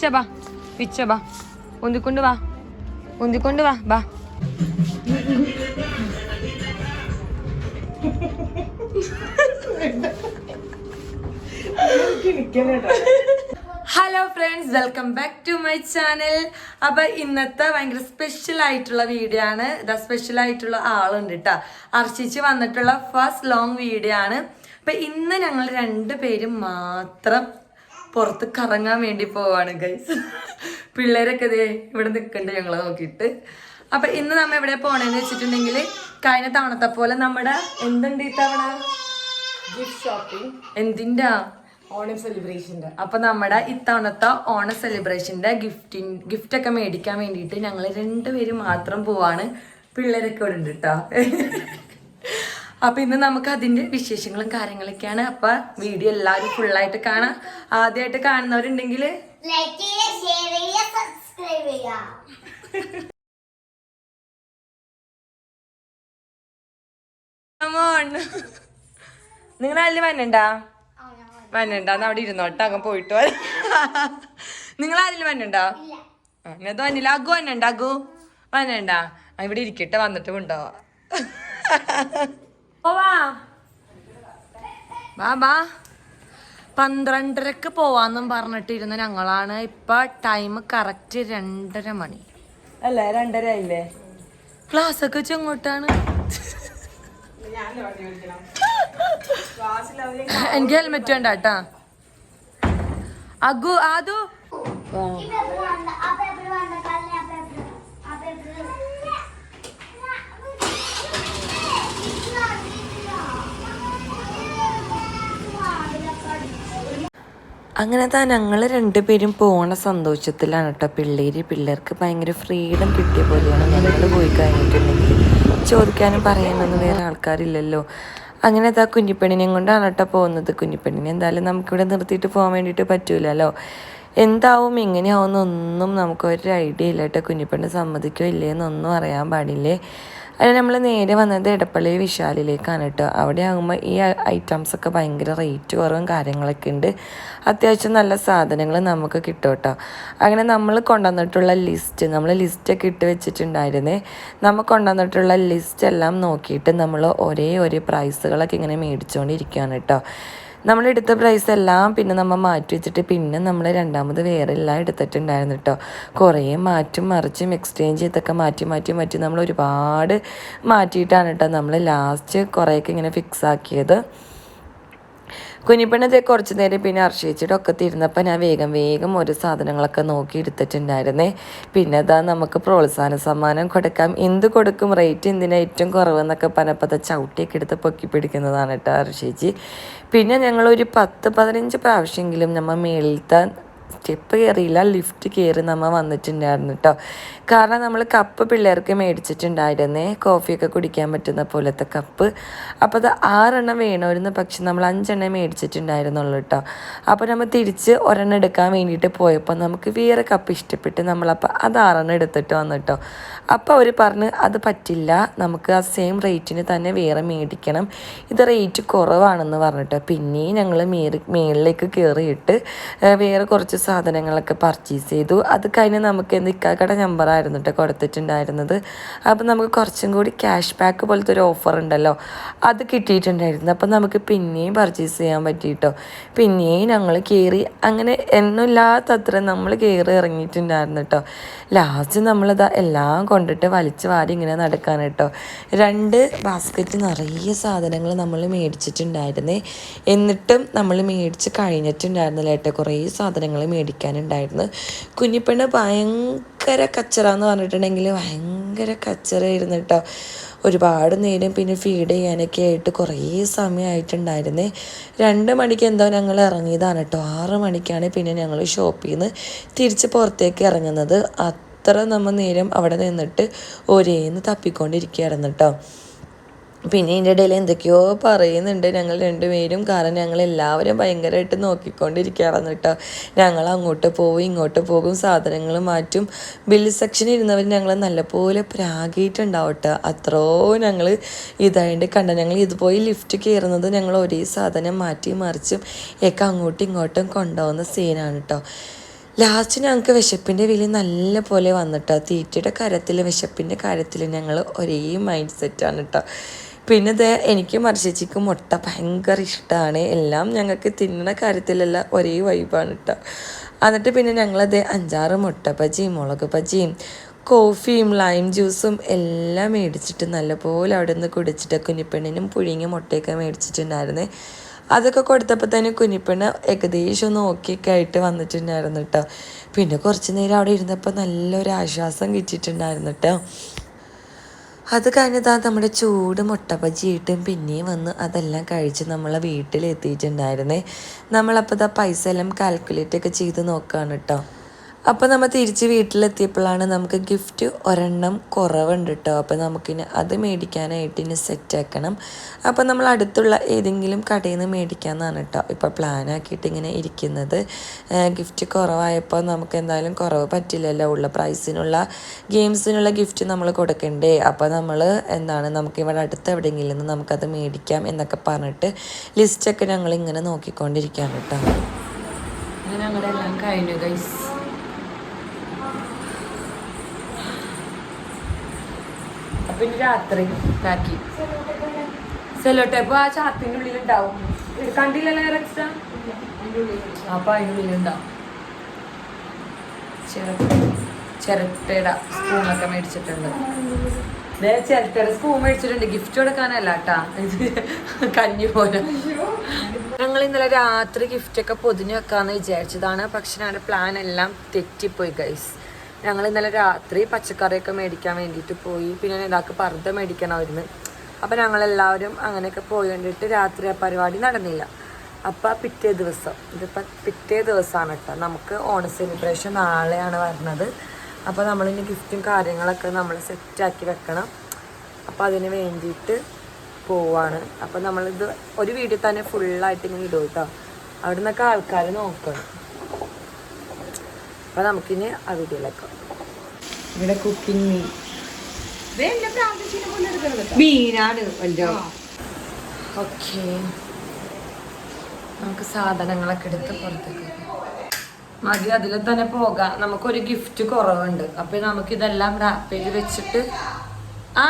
പിച്ച ബാ. പിച്ച ബാ. ഉന്തിക്കൊണ്ട് വാ. ഉന്തിക്കൊണ്ട് വാ ബാ. Hello friends welcome back to my channel അപ്പൊ ഇന്നത്തെ ഭയങ്കര സ്പെഷ്യൽ ആയിട്ടുള്ള വീഡിയോ ആണ്. ഇതാ സ്പെഷ്യൽ ആയിട്ടുള്ള ആളുണ്ട് കേട്ടോ അർച്ചിച്ച് വന്നിട്ടുള്ള ഫസ്റ്റ് ലോങ് വീഡിയോ ആണ്. അപ്പൊ ഇന്ന് ഞങ്ങൾ രണ്ടുപേരും മാത്രം പുറത്ത് കറങ്ങാൻ വേണ്ടി പോവാണ് ഗൈസ് പിള്ളേരൊക്കെ ഇതേ ഇവിടെ നിൽക്കണ്ട് ഞങ്ങളെ നോക്കിയിട്ട്. അപ്പൊ ഇന്ന് നമ്മ എവിടെ പോണെന്ന് വെച്ചിട്ടുണ്ടെങ്കിൽ കഴിഞ്ഞ തവണത്തെ പോലെ നമ്മുടെ എന്തുണ്ട് ഈ തവണ? ഗിഫ്റ്റ് ഷോപ്പിംഗ് എന്തിന്റെ ഓണം സെലിബ്രേഷന്റെ അപ്പൊ നമ്മുടെ ഇത്തവണത്തെ ഓണ സെലിബ്രേഷന്റെ ഗിഫ്റ്റിൻ ഗിഫ്റ്റ് ഒക്കെ മേടിക്കാൻ വേണ്ടിയിട്ട് ഞങ്ങൾ രണ്ടുപേരും മാത്രം പോവാണ്. പിള്ളേരൊക്കെ ഇവിടെ ഉണ്ട് കേട്ടോ അപ്പൊ ഇന്ന് നമുക്ക് അതിന്റെ വിശേഷങ്ങളും കാര്യങ്ങളൊക്കെയാണ്. അപ്പൊ വീഡിയോ എല്ലാവരും ഫുള്ളായിട്ട് കാണാം. ആദ്യമായിട്ട് കാണുന്നവരുണ്ടെങ്കിൽ നിങ്ങൾ അതിൽ വന്നണ്ടാ വന്നണ്ടാ എന്നാ അവിടെ ഇരുന്നോട്ടെ അങ്ങ് പോയിട്ട് വരാം. നിങ്ങൾ ആരെങ്കിലും വന്നണ്ടാ അത് വന്നില്ല അഗു വന്നണ്ട അഗു? വന്നണ്ട ഇവിടെ ഇരിക്കട്ടെ വന്നിട്ട് കൊണ്ടുപോവാ. പോവാ. വാ പന്ത്രണ്ടരക്ക് പോവാന്നും പറഞ്ഞിട്ടിരുന്ന ഞങ്ങളാണ്. ഇപ്പൊ ടൈം കറക്റ്റ് രണ്ടര മണി. അല്ലേ? രണ്ടര അല്ലേ ക്ലാസ് ഒക്കെ വെച്ച് എങ്ങോട്ടാണ്? എനിക്ക് ഹെൽമെറ്റ് വേണ്ട? കേട്ടാ അഗു ആദു ഈ പേപ്പർ വേണ്ട ആ പേപ്പർ വേണ്ട കല്ല് ആ പേപ്പർ ആ പേപ്പർ അങ്ങനെ താ ഞങ്ങൾ രണ്ടുപേരും പോണ സന്തോഷത്തിലാണ് കേട്ടോ പിള്ളേര് പിള്ളേർക്ക് ഭയങ്കര ഫ്രീഡം കിട്ടിയ പോലെയാണ് ഞങ്ങൾ പോയി കഴിഞ്ഞിട്ടുണ്ടെങ്കിൽ ചോദിക്കാനും പറയാനൊന്നും വേറെ ആൾക്കാരില്ലല്ലോ. അങ്ങനെ താ കുഞ്ഞിപ്പെണ്ണിനെയും കൊണ്ടാണ് കേട്ടോ പോകുന്നത്. കുഞ്ഞിപ്പെണ്ണിനെ എന്തായാലും നമുക്കിവിടെ നിർത്തിയിട്ട് പോകാൻ വേണ്ടിയിട്ട് പറ്റൂലല്ലോ. എന്താവും എങ്ങനെയാവും എന്നൊന്നും നമുക്ക് ഒരു ഐഡിയ ഇല്ല കേട്ടോ കുഞ്ഞിപ്പെണ്ണ് സമ്മതിക്കോ ഇല്ലേ എന്നൊന്നും അറിയാൻ പാടില്ലേ. അതിന് നമ്മൾ നേരെ വന്നത് ഇടപ്പള്ളി വിശാലിലേക്കാണ് കേട്ടോ. അവിടെ ആകുമ്പോൾ ഈ ഐറ്റംസ് ഒക്കെ ഭയങ്കര റേറ്റ് കുറവും കാര്യങ്ങളൊക്കെ ഉണ്ട്. അത്യാവശ്യം നല്ല സാധനങ്ങൾ നമുക്ക് കിട്ടും കേട്ടോ. അങ്ങനെ നമ്മൾ കൊണ്ടുവന്നിട്ടുള്ള ലിസ്റ്റ് നമ്മൾ ലിസ്റ്റൊക്കെ ഇട്ട് വെച്ചിട്ടുണ്ടായിരുന്നേ. നമ്മൾ കൊണ്ടുവന്നിട്ടുള്ള ലിസ്റ്റ് എല്ലാം നോക്കിയിട്ട് നമ്മൾ ഒരേ ഒരു പ്രൈസുകളൊക്കെ ഇങ്ങനെ മേടിച്ചുകൊണ്ടിരിക്കുകയാണ് കേട്ടോ. നമ്മൾ എടുത്ത പ്രൈസ് എല്ലാം പിന്നെ നമ്മൾ മാറ്റി വെച്ചിട്ട് പിന്നെ നമ്മൾ രണ്ടാമത് വേറെ എല്ലാം എടുത്തിട്ടുണ്ടായിരുന്നു കേട്ടോ കുറേ മാറ്റും മറിച്ചും എക്സ്ചേഞ്ച് ചെയ്തൊക്കെ മാറ്റി മാറ്റി മാറ്റി നമ്മൾ ഒരുപാട് മാറ്റിയിട്ടാണ് കേട്ടോ നമ്മൾ ലാസ്റ്റ് കുറേയൊക്കെ ഇങ്ങനെ ഫിക്സ് ആക്കിയത്. കുഞ്ഞിപ്പെണ്ണത് കുറച്ച് നേരം പിന്നെ അർഷിച്ചിട്ട് ഒക്കെ തിരുന്നപ്പോൾ ഞാൻ വേഗം വേഗം ഓരോ സാധനങ്ങളൊക്കെ നോക്കി എടുത്തിട്ടുണ്ടായിരുന്നേ. പിന്നെ അതാ നമുക്ക് പ്രോത്സാഹന സമ്മാനം കൊടുക്കാം. എന്ത് കൊടുക്കും? റേറ്റ് എന്തിനാ ഏറ്റവും കുറവെന്നൊക്കെ അത് ചവിട്ടിയൊക്കെ എടുത്ത് പൊക്കി പിടിക്കുന്നതാണ് കേട്ടോ അർഷിച്ചി പിന്നെ ഞങ്ങളൊരു പത്ത് പതിനഞ്ച് പ്രാവശ്യമെങ്കിലും നമ്മൾ മേളിലത്തെ സ്റ്റെപ്പ് കയറിയില്ല ലിഫ്റ്റ് കയറി നമ്മൾ വന്നിട്ടുണ്ടായിരുന്നു കേട്ടോ കാരണം നമ്മൾ കപ്പ് പിള്ളേർക്ക് മേടിച്ചിട്ടുണ്ടായിരുന്നേ കോഫിയൊക്കെ കുടിക്കാൻ പറ്റുന്ന പോലത്തെ കപ്പ്. അപ്പോൾ അത് ആറെണ്ണം വേണമായിരുന്നു പക്ഷെ നമ്മൾ അഞ്ചെണ്ണം മേടിച്ചിട്ടുണ്ടായിരുന്നുള്ളൂ കേട്ടോ അപ്പോൾ നമ്മൾ തിരിച്ച് ഒരെണ്ണം എടുക്കാൻ വേണ്ടിയിട്ട് പോയപ്പോൾ നമുക്ക് വേറെ കപ്പ് ഇഷ്ടപ്പെട്ട് നമ്മളപ്പോൾ അത് ആറെണ്ണം എടുത്തിട്ട് വന്നു കേട്ടോ അപ്പോൾ അവർ പറഞ്ഞ് അത് പറ്റില്ല നമുക്ക് ആ സെയിം റേറ്റിന് തന്നെ വേറെ മേടിക്കണം. ഇത് റേറ്റ് കുറവാണെന്ന് പറഞ്ഞിട്ടോ പിന്നെയും ഞങ്ങൾ മേറി മേളിലേക്ക് കയറിയിട്ട് വേറെ കുറച്ച് സാധനങ്ങളൊക്കെ പർച്ചേസ് ചെയ്തു. അത് കഴിഞ്ഞ് നമുക്ക് എന്ത് ഇക്കാക്കട നമ്പറായിരുന്നു കേട്ടോ കൊടുത്തിട്ടുണ്ടായിരുന്നത്. അപ്പം നമുക്ക് കുറച്ചും കൂടി ക്യാഷ് ബാക്ക് പോലത്തെ ഒരു ഓഫർ ഉണ്ടല്ലോ. അത് കിട്ടിയിട്ടുണ്ടായിരുന്നു. അപ്പം നമുക്ക് പിന്നെയും പർച്ചേസ് ചെയ്യാൻ പറ്റിയിട്ടോ. പിന്നെയും ഞങ്ങൾ കയറി അങ്ങനെ എണ്ണില്ലാത്തത്ര നമ്മൾ കയറി ഇറങ്ങിയിട്ടുണ്ടായിരുന്നു കേട്ടോ ലാസ്റ്റ് നമ്മളിതാ എല്ലാം കൊണ്ടിട്ട് വലിച്ചു വാരി ഇങ്ങനെ നടക്കാൻ കേട്ടോ രണ്ട് ബാസ്ക്കറ്റ് നിറയെ സാധനങ്ങൾ നമ്മൾ മേടിച്ചിട്ടുണ്ടായിരുന്നേ. എന്നിട്ടും നമ്മൾ മേടിച്ച് കഴിഞ്ഞിട്ടുണ്ടായിരുന്നില്ല കേട്ടോ കുറേ സാധനങ്ങൾ മേടിക്കാനുണ്ടായിരുന്നു. കുഞ്ഞിപ്പെണ്ണ് ഭയങ്കര കച്ചറ എന്ന് പറഞ്ഞിട്ടുണ്ടെങ്കിൽ ഭയങ്കര കച്ചറയായിരുന്നു കേട്ടോ ഒരുപാട് നേരം പിന്നെ ഫീഡ് ചെയ്യാനൊക്കെ ആയിട്ട് കുറേ സമയമായിട്ടുണ്ടായിരുന്നേ. രണ്ട് മണിക്ക് എന്തോ ഞങ്ങൾ ഇറങ്ങിയതാണ് കേട്ടോ ആറ് മണിക്കാണ് പിന്നെ ഞങ്ങൾ ഷോപ്പിൽ നിന്ന് തിരിച്ച് പുറത്തേക്ക് ഇറങ്ങുന്നത്. അത്ര നമ്മൾ നേരം അവിടെ നിന്നിട്ട് ഒരേന്ന് തപ്പിക്കൊണ്ടിരിക്കുകയായിരുന്നു കേട്ടോ പിന്നെ ഇതിന്റെ ഇടയിൽ എന്തൊക്കെയോ പറയുന്നുണ്ട്. ഞങ്ങൾ രണ്ടുപേരും കാരണം ഞങ്ങൾ എല്ലാവരും ഭയങ്കരമായിട്ട് നോക്കിക്കൊണ്ടിരിക്കുകയാണെന്ന് കേട്ടോ. ഞങ്ങൾ അങ്ങോട്ട് പോകും ഇങ്ങോട്ട് പോകും സാധനങ്ങൾ മാറ്റും. ബിൽ സെക്ഷനിൽ ഇരുന്നവർ ഞങ്ങൾ നല്ലപോലെ പ്രാഗിയിട്ടുണ്ടാവും അത്രോ ഞങ്ങൾ ഇതായിട്ട് കണ്ട ഞങ്ങൾ ഇതുപോയി ലിഫ്റ്റ് കയറുന്നത് ഞങ്ങൾ ഒരേ സാധനം മാറ്റി മറിച്ചും ഒക്കെ അങ്ങോട്ടും ഇങ്ങോട്ടും കൊണ്ടുപോകുന്ന സീനാണ് കേട്ടോ. ലാസ്റ്റ് ഞങ്ങൾക്ക് വിശപ്പിന്റെ വില നല്ല പോലെ വന്നിട്ടോ. തീറ്റയുടെ കാര്യത്തിൽ വിശപ്പിന്റെ കാര്യത്തിൽ ഞങ്ങൾ ഒരേ മൈൻഡ് സെറ്റാണ് കേട്ടോ. പിന്നെ ഇത് എനിക്ക് മർശിച്ചിക്ക് മുട്ട ഭയങ്കര ഇഷ്ടമാണ് എല്ലാം ഞങ്ങൾക്ക് തിന്നണ കാര്യത്തിലെല്ലാം ഒരേ വൈബാണ് കേട്ടോ എന്നിട്ട് പിന്നെ ഞങ്ങളത് അഞ്ചാറ് മുട്ട ബജിയും മുളക് ബജിയും കോഫിയും ലൈം ജ്യൂസും എല്ലാം മേടിച്ചിട്ട് നല്ലപോലെ അവിടെ നിന്ന് കുടിച്ചിട്ട് കുഞ്ഞിപ്പെണ്ണിനും പുഴുങ്ങിയ മുട്ടയൊക്കെ മേടിച്ചിട്ടുണ്ടായിരുന്നേ. അതൊക്കെ കൊടുത്തപ്പോൾ തന്നെ കുഞ്ഞിപ്പെണ്ണ് ഏകദേശം ഒന്ന് ഓക്കെയൊക്കെ ആയിട്ട് വന്നിട്ടുണ്ടായിരുന്നു കേട്ടോ പിന്നെ കുറച്ച് നേരം അവിടെ ഇരുന്നപ്പോൾ നല്ലൊരു ആശ്വാസം കിട്ടിയിട്ടുണ്ടായിരുന്നു കേട്ടോ അത് കഴിഞ്ഞതാ നമ്മുടെ ചൂട് മുട്ട ബജിയിട്ടും പിന്നെയും വന്ന് അതെല്ലാം കഴിച്ച് നമ്മളെ വീട്ടിലെത്തിയിട്ടുണ്ടായിരുന്നേ. നമ്മളപ്പോൾ ഇതാ പൈസ എല്ലാം കാൽക്കുലേറ്റ് ഒക്കെ ചെയ്ത് നോക്കുകയാണ് കേട്ടോ അപ്പോൾ നമ്മൾ തിരിച്ച് വീട്ടിലെത്തിയപ്പോഴാണ് നമുക്ക് ഗിഫ്റ്റ് ഒരെണ്ണം കുറവുണ്ട് കേട്ടോ അപ്പോൾ നമുക്കിനി അത് മേടിക്കാനായിട്ട് ഇനി സെറ്റ് ആക്കണം. അപ്പോൾ നമ്മൾ അടുത്തുള്ള ഏതെങ്കിലും കടയിൽ നിന്ന് മേടിക്കാമെന്നാണ് കേട്ടോ ഇപ്പോൾ പ്ലാൻ ആക്കിയിട്ട് ഇങ്ങനെ ഇരിക്കുന്നത്. ഗിഫ്റ്റ് കുറവായപ്പോൾ നമുക്ക് എന്തായാലും കുറവ് പറ്റില്ലല്ലോ. ഉള്ള പ്രൈസിനുള്ള ഗെയിംസിനുള്ള ഗിഫ്റ്റ് നമ്മൾ കൊടുക്കണ്ടേ. അപ്പോൾ നമ്മൾ എന്താണ് നമുക്ക് ഇവിടെ അടുത്ത് എവിടെയെങ്കിലും നിന്ന് നമുക്കത് മേടിക്കാം എന്നൊക്കെ പറഞ്ഞിട്ട് ലിസ്റ്റൊക്കെ ഞങ്ങൾ ഇങ്ങനെ നോക്കിക്കൊണ്ടിരിക്കുകയാണ് കേട്ടോ അങ്ങനെ ഞങ്ങളുടെ എല്ലാം കഴിഞ്ഞു ഗൈസ് ഇനി രാത്രി ഇതാക്കി. സെല്ലോ ടേപ്പ് ആ ചാത്തിന്റെ ഉള്ളിൽ ഉണ്ടാവും കണ്ടില്ലല്ലോ റെക്സ അപ്പൊ അതിന്റെ ഉള്ളിൽ ഉണ്ടാവും ചിരട്ട ചിരട്ടയുടെ സ്പൂണൊക്കെ മേടിച്ചിട്ടുണ്ട്. ദേ ചിരട്ടയുടെ സ്പൂൺ മേടിച്ചിട്ടുണ്ട്. ഗിഫ്റ്റ് കൊടുക്കാനല്ല കേട്ടാ കഞ്ഞി പോലെ. ഞങ്ങൾ ഇന്നലെ രാത്രി ഗിഫ്റ്റ് ഒക്കെ പൊതിഞ്ഞ് വെക്കാന്ന് വിചാരിച്ചതാണ്. പക്ഷെ ഞങ്ങളുടെ പ്ലാൻ എല്ലാം തെറ്റിപ്പോയി ഗൈസ് ഞങ്ങൾ ഇന്നലെ രാത്രി പച്ചക്കറിയൊക്കെ മേടിക്കാൻ വേണ്ടിയിട്ട് പോയി. പിന്നെ ഇതാക്ക് പർദ്ദ മേടിക്കണമായിരുന്നു അപ്പം ഞങ്ങളെല്ലാവരും അങ്ങനെയൊക്കെ പോയി കണ്ടിട്ട് രാത്രി ആ പരിപാടി നടന്നില്ല. അപ്പം പിറ്റേ ദിവസം ഇതിപ്പം പിറ്റേ ദിവസമാണ് കേട്ടോ. നമുക്ക് ഓണ സെലിബ്രേഷൻ നാളെയാണ് വരുന്നത് അപ്പോൾ നമ്മളിനി ഗിഫ്റ്റും കാര്യങ്ങളൊക്കെ നമ്മൾ സെറ്റാക്കി വെക്കണം. അപ്പോൾ അതിന് വേണ്ടിയിട്ട് പോവാണ്. അപ്പോൾ നമ്മളിത് ഒരു വീഡിയോ തന്നെ ഫുള്ളായിട്ട് ഇങ്ങനെ ഇടും കേട്ടോ. അവിടെ നിന്നൊക്കെ ആൾക്കാർ നോക്കണം. അപ്പോൾ നമുക്കിനി ആ വീഡിയോയിലേക്ക് ഇവിടെ കുക്കിംഗ് മീൻ മീനാണ് വല്ലോ ഓക്കെ. നമുക്ക് സാധനങ്ങളൊക്കെ എടുത്ത് പുറത്തേക്ക്. മതി അതിൽ തന്നെ പോകാം. നമുക്കൊരു ഗിഫ്റ്റ് കുറവുണ്ട്. അപ്പൊ നമുക്ക് ഇതെല്ലാം റാപ്പ് ചെയ്ത് വെച്ചിട്ട് ആ?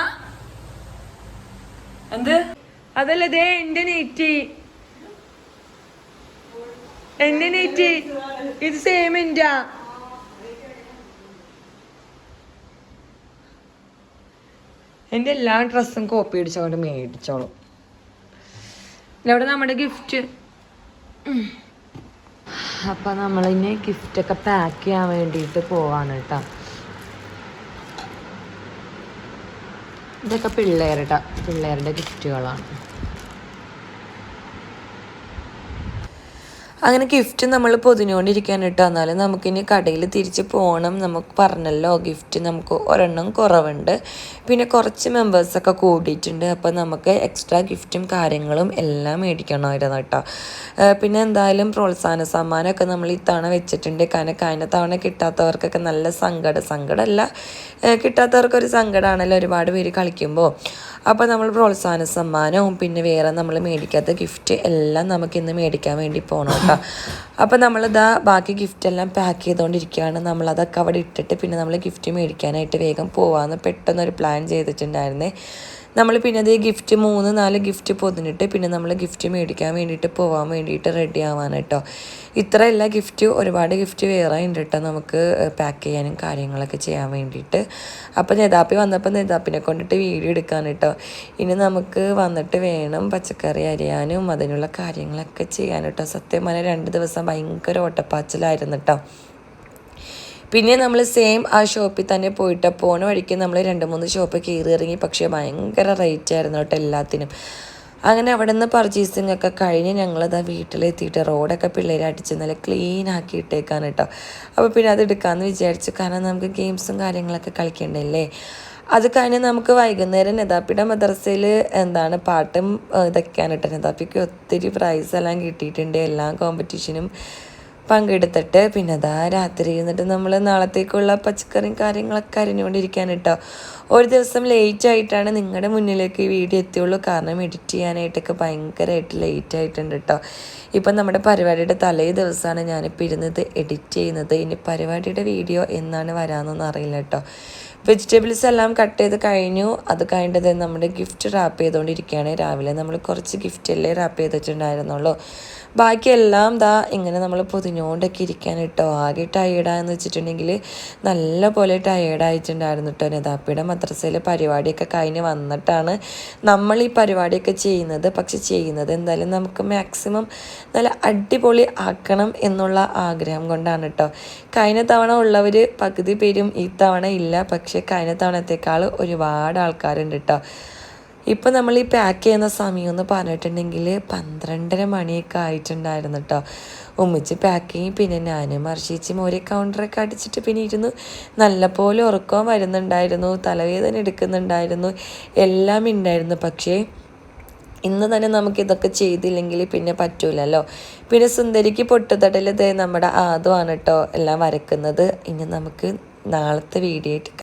എന്ത്? അതല്ല ഇതേ എന്റെ നെറ്റി. എന്റെ നെറ്റി. ഇത് സെയിം എന്റെ എന്റെ എല്ലാ ഡ്രസ്സും കോപ്പി അടിച്ചോണ്ട് മേടിച്ചോളും. ഇവിടെ നമ്മുടെ ഗിഫ്റ്റ് അപ്പം നമ്മളിനി ഗിഫ്റ്റൊക്കെ പാക്ക് ചെയ്യാൻ വേണ്ടിയിട്ട് പോവാണ് കേട്ടോ. ഇതൊക്കെ പിള്ളേരുടെ പിള്ളേരുടെ ഗിഫ്റ്റുകളാണ് അങ്ങനെ ഗിഫ്റ്റ് നമ്മൾ പൊതിഞ്ഞുകൊണ്ടിരിക്കാൻ കേട്ടോ എന്നാലും നമുക്കിനി കടയിൽ തിരിച്ച് പോകണം നമുക്ക് പറഞ്ഞല്ലോ. ഗിഫ്റ്റ് നമുക്ക് ഒരെണ്ണം കുറവുണ്ട്. പിന്നെ കുറച്ച് മെമ്പേഴ്സൊക്കെ കൂടിയിട്ടുണ്ട്. അപ്പോൾ നമുക്ക് എക്സ്ട്രാ ഗിഫ്റ്റും കാര്യങ്ങളും എല്ലാം മേടിക്കണമായിരുന്നു കേട്ടോ. പിന്നെ എന്തായാലും പ്രോത്സാഹന സമ്മാനമൊക്കെ നമ്മൾ ഇത്തവണ വെച്ചിട്ടുണ്ട്. കാരണം കഴിഞ്ഞ തവണ കിട്ടാത്തവർക്കൊക്കെ നല്ല സങ്കടം. സങ്കടമല്ല. കിട്ടാത്തവർക്കൊരു സങ്കടമാണല്ലോ ഒരുപാട് പേര് കളിക്കുമ്പോൾ അപ്പോൾ നമ്മൾ പ്രോത്സാഹന സമ്മാനവും പിന്നെ വേറെ നമ്മൾ മേടിക്കാത്ത ഗിഫ്റ്റ് എല്ലാം നമുക്കിന്ന് മേടിക്കാൻ വേണ്ടി പോകണം അപ്പോൾ നമ്മളിതാ ബാക്കി ഗിഫ്റ്റ് എല്ലാം പാക്ക് ചെയ്തുകൊണ്ടിരിക്കുകയാണ് നമ്മളതൊക്കെ അവിടെ ഇട്ടിട്ട് പിന്നെ നമ്മൾ ഗിഫ്റ്റ് മേടിക്കാനായിട്ട് വേഗം പോവാമെന്ന് പെട്ടെന്നൊരു പ്ലാൻ ചെയ്തിട്ടുണ്ടായിരുന്നേ. നമ്മൾ പിന്നെ അത് ഗിഫ്റ്റ് മൂന്ന് നാല് ഗിഫ്റ്റ് പൊതിഞ്ഞിട്ട് പിന്നെ നമ്മൾ ഗിഫ്റ്റ് മേടിക്കാൻ വേണ്ടിയിട്ട് പോകാൻ വേണ്ടിയിട്ട് റെഡി ആവാൻ കേട്ടോ ഇത്രയല്ല ഗിഫ്റ്റ് ഒരുപാട് ഗിഫ്റ്റ് വേറെ ഉണ്ട് കേട്ടോ നമുക്ക് പാക്ക് ചെയ്യാനും കാര്യങ്ങളൊക്കെ ചെയ്യാൻ വേണ്ടിയിട്ട്. അപ്പോൾ നേതാപ്പി വന്നപ്പോൾ നേതാപ്പിനെ കൊണ്ടിട്ട് വീഡിയോ എടുക്കാൻ കേട്ടോ ഇനി നമുക്ക് വന്നിട്ട് വേണം പച്ചക്കറി അരിയാനും അതിനുള്ള കാര്യങ്ങളൊക്കെ ചെയ്യാൻ കേട്ടോ സത്യം പറഞ്ഞാൽ രണ്ട് ദിവസം ഭയങ്കര ഓട്ടപ്പാച്ചിലായിരുന്നു കേട്ടോ പിന്നെ നമ്മൾ സെയിം ആ ഷോപ്പിൽ തന്നെ പോയിട്ട് പോണ വഴിക്ക് നമ്മൾ രണ്ട് മൂന്ന് ഷോപ്പ് കയറി ഇറങ്ങി. പക്ഷേ ഭയങ്കര റേറ്റ് ആയിരുന്നു കേട്ടോ എല്ലാത്തിനും. അങ്ങനെ അവിടെ നിന്ന് പർച്ചേസിങ് ഒക്കെ കഴിഞ്ഞ് ഞങ്ങളത് വീട്ടിലെത്തിയിട്ട് റോഡൊക്കെ പിള്ളേരെ അടിച്ച് നല്ല ക്ലീൻ ആക്കി ഇട്ടേക്കാണ് കേട്ടോ. അപ്പോൾ പിന്നെ അത് എടുക്കാമെന്ന് വിചാരിച്ചു കാരണം നമുക്ക് ഗെയിംസും കാര്യങ്ങളൊക്കെ കളിക്കണ്ടല്ലേ അത് കഴിഞ്ഞ് നമുക്ക് വൈകുന്നേരം നെതാപ്പിയുടെ മദ്രസയിൽ എന്താണ് പാട്ടും ഇതൊക്കെയാണ് കേട്ടോ. നെതാപ്പിക്ക് ഒത്തിരി പ്രൈസ് എല്ലാം കിട്ടിയിട്ടുണ്ട്. എല്ലാ കോമ്പറ്റീഷനും പങ്കെടുത്തിട്ട് പിന്നെ അതാ രാത്രി ഇരുന്നിട്ട് നമ്മൾ നാളത്തേക്കുള്ള പച്ചക്കറിയും കാര്യങ്ങളൊക്കെ അരിഞ്ഞുകൊണ്ടിരിക്കാൻ കേട്ടോ ഒരു ദിവസം ലേറ്റ് ആയിട്ടാണ് നിങ്ങളുടെ മുന്നിലേക്ക് ഈ വീഡിയോ എത്തിയുള്ളൂ. കാരണം എഡിറ്റ് ചെയ്യാനായിട്ടൊക്കെ ഭയങ്കരമായിട്ട് ലേറ്റ് ആയിട്ടുണ്ട് കേട്ടോ ഇപ്പം നമ്മുടെ പരിപാടിയുടെ തലേ ദിവസമാണ് ഞാനിപ്പോൾ ഇരുന്നത് എഡിറ്റ് ചെയ്യുന്നത്. ഇനി പരിപാടിയുടെ വീഡിയോ എന്നാണ് വരാമെന്നൊന്നും അറിയില്ല കേട്ടോ വെജിറ്റബിൾസ് എല്ലാം കട്ട് ചെയ്ത് കഴിഞ്ഞു. അത് കഴിഞ്ഞത് നമ്മുടെ ഗിഫ്റ്റ് റാപ്പ് ചെയ്തുകൊണ്ടിരിക്കുകയാണ് രാവിലെ നമ്മൾ കുറച്ച് ഗിഫ്റ്റ് അല്ലേ റാപ്പ് ചെയ്ത് വെച്ചിട്ടുണ്ടായിരുന്നുള്ളൂ ബാക്കിയെല്ലാം ദാ ഇങ്ങനെ നമ്മൾ പൊതിഞ്ഞുകൊണ്ടൊക്കെ ഇരിക്കാൻ കേട്ടോ ആകെ ടയേർഡാന്ന് വെച്ചിട്ടുണ്ടെങ്കിൽ നല്ല പോലെ ടയേർഡായിട്ടുണ്ടായിരുന്നു കേട്ടോ നെതാപ്പിയുടെ മദ്രസയിൽ പരിപാടിയൊക്കെ കഴിഞ്ഞ് വന്നിട്ടാണ് നമ്മൾ ഈ പരിപാടിയൊക്കെ ചെയ്യുന്നത്. പക്ഷെ ചെയ്യുന്നത് എന്തായാലും നമുക്ക് മാക്സിമം നല്ല അടിപൊളി ആക്കണം എന്നുള്ള ആഗ്രഹം കൊണ്ടാണ് കേട്ടോ കഴിഞ്ഞ തവണ ഉള്ളവർ പകുതി പേരും ഈ തവണ ഇല്ല. പക്ഷെ കഴിഞ്ഞ തവണത്തേക്കാൾ ഒരുപാട് ആൾക്കാരുണ്ട് കേട്ടോ ഇപ്പം നമ്മൾ ഈ പാക്ക് ചെയ്യുന്ന സമയം എന്ന് പറഞ്ഞിട്ടുണ്ടെങ്കിൽ പന്ത്രണ്ടര മണിയൊക്കെ ആയിട്ടുണ്ടായിരുന്നു കേട്ടോ ഉമ്മിച്ച് പാക്ക് ചെയ്യും. പിന്നെ ഞാനും മർഷിച്ചും ഒരേ കൗണ്ടറൊക്കെ അടിച്ചിട്ട് പിന്നെ ഇരുന്ന് നല്ലപോലെ ഉറക്കം വരുന്നുണ്ടായിരുന്നു. തലവേദന എടുക്കുന്നുണ്ടായിരുന്നു. എല്ലാം ഉണ്ടായിരുന്നു പക്ഷേ ഇന്ന് തന്നെ നമുക്ക് ഇതൊക്കെ ചെയ്തില്ലെങ്കിൽ പിന്നെ പറ്റൂലല്ലോ. പിന്നെ സുന്ദരിക്ക് പൊട്ടുതടൽ ദേ നമ്മുടെ ആദ്യമാണ് കേട്ടോ എല്ലാം വരക്കുന്നത്. ഇനി നമുക്ക് നാളത്തെ വീഡിയോ